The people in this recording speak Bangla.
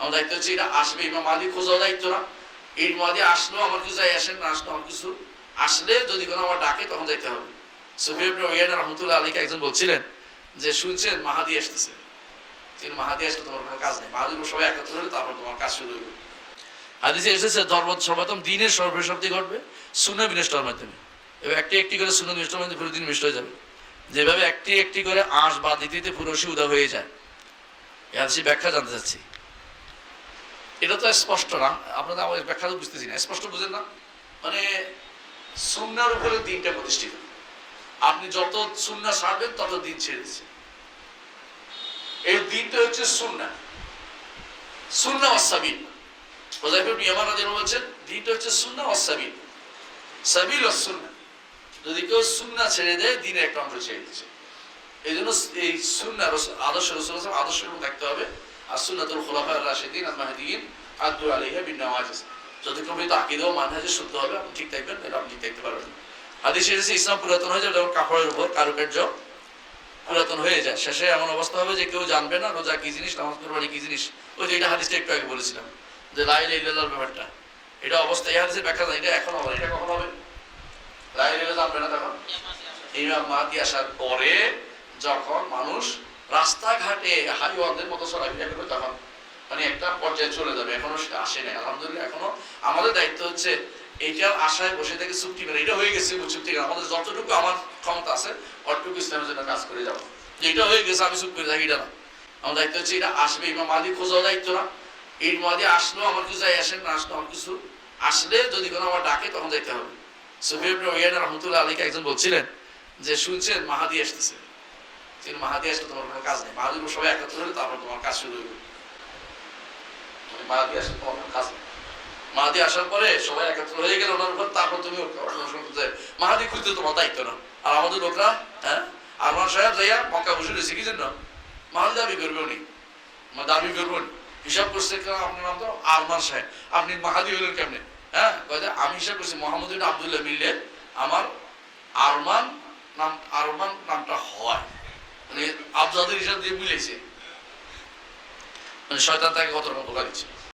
আমার দায়িত্ব হচ্ছে এটা আসবে, ইমাম মাহাদি খোঁজাও দায়িত্ব না। এই মাহাদি আসলো, আমার কিছু যাই আসেন না, আসলো আমার কিছু। আসলে যদি কোনো আমার ডাকে, তখন যাইতে হবে। সুফিয়ান ওয়াইয়ান রহমতুল্লাহ আলীকে একজন বলছিলেন যে, শুনছেন, মাহাদি আসতেছে। কিন্তু মাহাদি আসলে তোমার কোনো কাজ নেই। মাহাদি সবাই একত্র হলে তারপর তোমার কাজ শুরু হবে হাদিসে এসেছে ধর্ম সর্বপ্রথম দিনের সর্বসমাপ্তি ঘটবে শূন্য বিনষ্টর মাধ্যমে। এবার একটি একটি করে শূন্য বিনষ্টর মাধ্যমে পুরো দিন মিষ্ট হয়ে যাবে। যেভাবে একটি একটি করে আঁশ বা দিতে পুরো উদা হয়ে যায়। এই হাদিসের ব্যাখ্যা জানতে চাচ্ছি। এটা তো স্পষ্ট না আপনাদের আমার ব্যাখ্যা বুঝতেছি না। স্পষ্ট বুঝেন না? মানে সুন্নার উপরে দিনটা প্রতিষ্ঠিত। আপনি যত সুন্না ছাড়বেন তত দিন ছেড়ে দিচ্ছে এই দিনটা হচ্ছে সুন্না। সুন্না ওয়াসাবিল ওজাইফুল ইয়ামান বলছেন, দিনটা হচ্ছে সুন্না ওয়াসাবিল সাবিল। ওয়াস সুন্না। যদি কেউ সুন্না ছেড়ে দেয়, দিনের একটা অংশ ছেড়ে দিচ্ছে। এই জন্য এই সুন্না আদর্শ রসুল আদর্শ থাকতে হবে। আর সুন্নাতুল খোলাফা রাশিদিন আর মাহদিন আব্দুল আলিহা বিন নওয়াজ যতক্ষণ পর্যন্ত আকিদ ও মানহাজে শুদ্ধ হবে, আপনি ঠিক থাকবেন, তাহলে আপনি ঠিক থাকতে পারবেন। হাদিস এসেছে, ইসলাম পুরাতন হয়ে যাবে যেমন কাপড়ের উপর কারুকার্য পুরাতন হয়ে যায়। শেষে এমন অবস্থা হবে যে কেউ জানবে না রোজা কি জিনিস, নামাজ কোরবানি কি জিনিস। ওই যে এটা হাদিসটা একটু আগে বলেছিলাম, যে লাইল ইল্লাল্লাহর ব্যাপারটা। এটা অবস্থা, এই হাদিসের ব্যাখ্যা জানি এটা এখন হবে এটা কখন হবে? লাইল ইল্লাল্লাহ জানবে না তখন? ইমাম মাহাদি আসার পরে যখন মানুষ রাস্তাঘাটে হাইওয়ানদের মতো চলাফেরা করবে তখন। মানে একটা পর্যায়ে চলে যাবে, এখনও সেটা আসে নাই। আলহামদুলিল্লাহ, এখনও আমাদের দায়িত্ব হচ্ছে এইটার আশায় বসে থেকে চুক্তি মেরে এটা হয়ে গেছে চুক্তি করে আমাদের যতটুকু আমার ক্ষমতা আছে, অতটুকু ইসলামের জন্য কাজ করে যাব। এটা হয়ে গেছে, আমি চুপ করে থাকি, এটা না। আমার দায়িত্ব হচ্ছে এটা আসবে, ইমাম মাহাদি খোঁজাও দায়িত্ব না। এই মাহাদি আসলো, আমার কিছু যাই আসেন না আসলো, আমার কিছু আসলে যদি কোনো আমার ডাকে, তখন যাইতে হবে। ওয়াইয়ান রহমতুল্লাহ আলীকে একজন বলছিলেন যে, শুনছেন, মাহাদি আসতেছে। কিন্তু মাহাদি আসলে তোমার কোনো কাজ নেই। মাহাদি সবাই একত্র হলে তারপর তোমার কাজ শুরু মাহাদি আসলে তোমার কাজ মাহাদি আসার পরে সবাই একত্র হয়ে ওনার উপর তারপর তুমি অনুসরণ করতে মাহাদি খুঁজতে তোমার দায়িত্ব না। আর আমাদের লোকরা হ্যাঁ? সাহেব যাইয়া মক্কা বসে রয়েছে, কি জন্য? মাহাদি দাবি দাবি হিসাব করছে আপনার নাম তো আরমান সাহেব। আপনি মাহাদি হলেন কেমনে? হ্যাঁ? আমি হিসাব করছি মোহাম্মদ আবদুল্লাহ মিললে আমার আবজাদের হিসাব দিয়ে মিলেছে। মানে শয়তান তাকে কত রকম ধোকা দিচ্ছে।